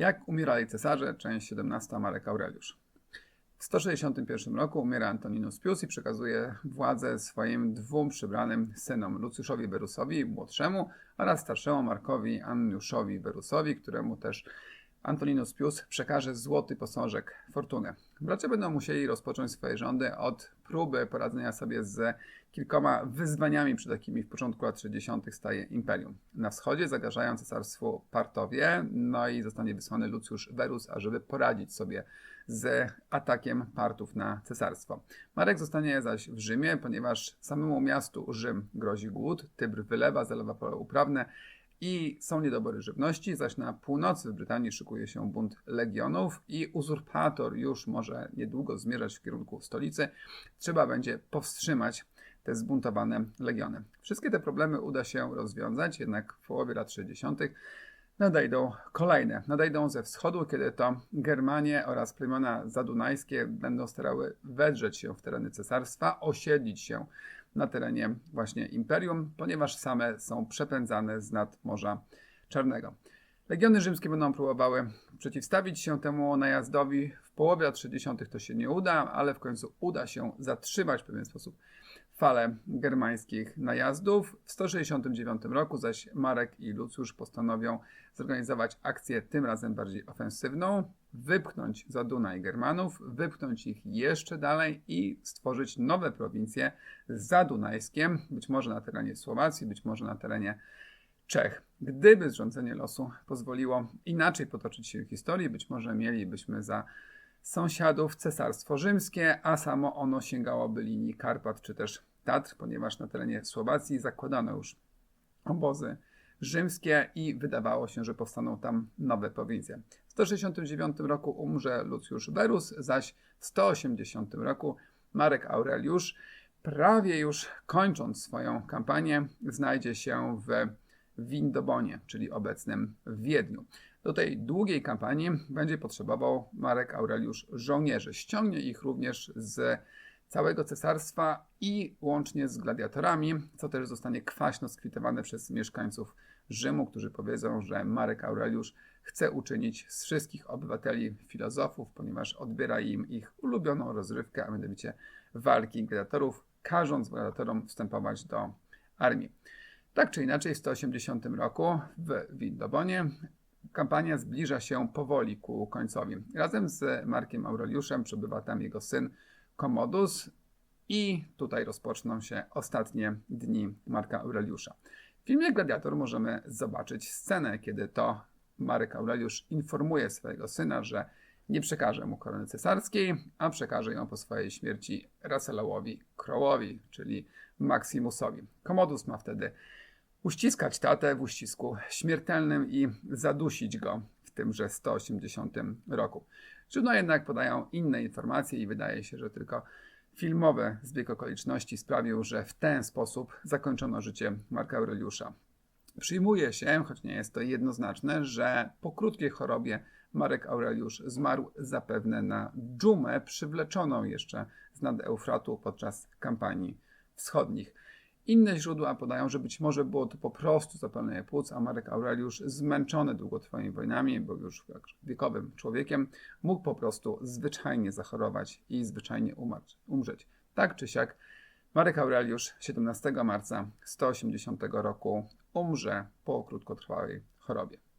Jak umierali cesarze, część 17 Marek Aureliusz. W 161 roku umiera Antoninus Pius i przekazuje władzę swoim dwóm przybranym synom, Lucjuszowi Berusowi, młodszemu, oraz starszemu Markowi Anniuszowi Berusowi, któremu też Antoninus Pius przekaże złoty posążek fortuny. Bracia będą musieli rozpocząć swoje rządy od próby poradzenia sobie z kilkoma wyzwaniami, przed jakimi w początku lat 60. staje imperium. Na wschodzie zagrażają cesarstwu Partowie, no i zostanie wysłany Lucjusz Verus, ażeby poradzić sobie z atakiem Partów na cesarstwo. Marek zostanie zaś w Rzymie, ponieważ samemu miastu Rzym grozi głód, Tybr wylewa, zalewa pole uprawne, i są niedobory żywności, zaś na północy w Brytanii szykuje się bunt legionów i uzurpator już może niedługo zmierzać w kierunku stolicy. Trzeba będzie powstrzymać te zbuntowane legiony. Wszystkie te problemy uda się rozwiązać, jednak w połowie lat 60. nadejdą kolejne. Nadejdą ze wschodu, kiedy to Germanie oraz plemiona zadunajskie będą starały wedrzeć się w tereny cesarstwa, osiedlić się na terenie właśnie imperium, ponieważ same są przepędzane z nad Morza Czarnego. Legiony rzymskie będą próbowały przeciwstawić się temu najazdowi. W połowie lat 60. to się nie uda, ale w końcu uda się zatrzymać w pewien sposób falę germańskich najazdów. W 169 roku zaś Marek i Lucjusz postanowią zorganizować akcję tym razem bardziej ofensywną, wypchnąć za Dunaj Germanów, wypchnąć ich jeszcze dalej i stworzyć nowe prowincje za Dunajskiem, być może na terenie Słowacji, być może na terenie Czech. Gdyby zrządzenie losu pozwoliło inaczej potoczyć się historii, być może mielibyśmy za sąsiadów Cesarstwo Rzymskie, a samo ono sięgałoby linii Karpat czy też Tatr, ponieważ na terenie Słowacji zakładano już obozy rzymskie i wydawało się, że powstaną tam nowe prowincje. W 169 roku umrze Lucjusz Verus, zaś w 180 roku Marek Aureliusz, prawie już kończąc swoją kampanię, znajdzie się w Windobonie, czyli obecnym Wiedniu. Do tej długiej kampanii będzie potrzebował Marek Aureliusz żołnierzy. Ściągnie ich również z całego cesarstwa i łącznie z gladiatorami, co też zostanie kwaśno skwitowane przez mieszkańców Rzymu, którzy powiedzą, że Marek Aureliusz chce uczynić z wszystkich obywateli filozofów, ponieważ odbiera im ich ulubioną rozrywkę, a mianowicie walki gladiatorów, każąc gladiatorom wstępować do armii. Tak czy inaczej, w 180 roku w Windobonie kampania zbliża się powoli ku końcowi. Razem z Markiem Aureliuszem przebywa tam jego syn Commodus i tutaj rozpoczną się ostatnie dni Marka Aureliusza. W filmie Gladiator możemy zobaczyć scenę, kiedy to Marek Aureliusz informuje swojego syna, że nie przekaże mu korony cesarskiej, a przekaże ją po swojej śmierci Raselałowi Crowowi, czyli Maximusowi. Commodus ma wtedy uściskać tatę w uścisku śmiertelnym i zadusić go w tymże 180 roku. Źródła jednak podają inne informacje i wydaje się, że tylko filmowy zbieg okoliczności sprawił, że w ten sposób zakończono życie Marka Aureliusza. Przyjmuje się, choć nie jest to jednoznaczne, że po krótkiej chorobie Marek Aureliusz zmarł zapewne na dżumę przywleczoną jeszcze z nad Eufratu podczas kampanii wschodnich. Inne źródła podają, że być może było to po prostu zapalenie płuc, a Marek Aureliusz, zmęczony długotrwałymi wojnami, był już wiekowym człowiekiem, mógł po prostu zwyczajnie zachorować i zwyczajnie umarć, umrzeć. Tak czy siak, Marek Aureliusz 17 marca 180 roku umrze po krótkotrwałej chorobie.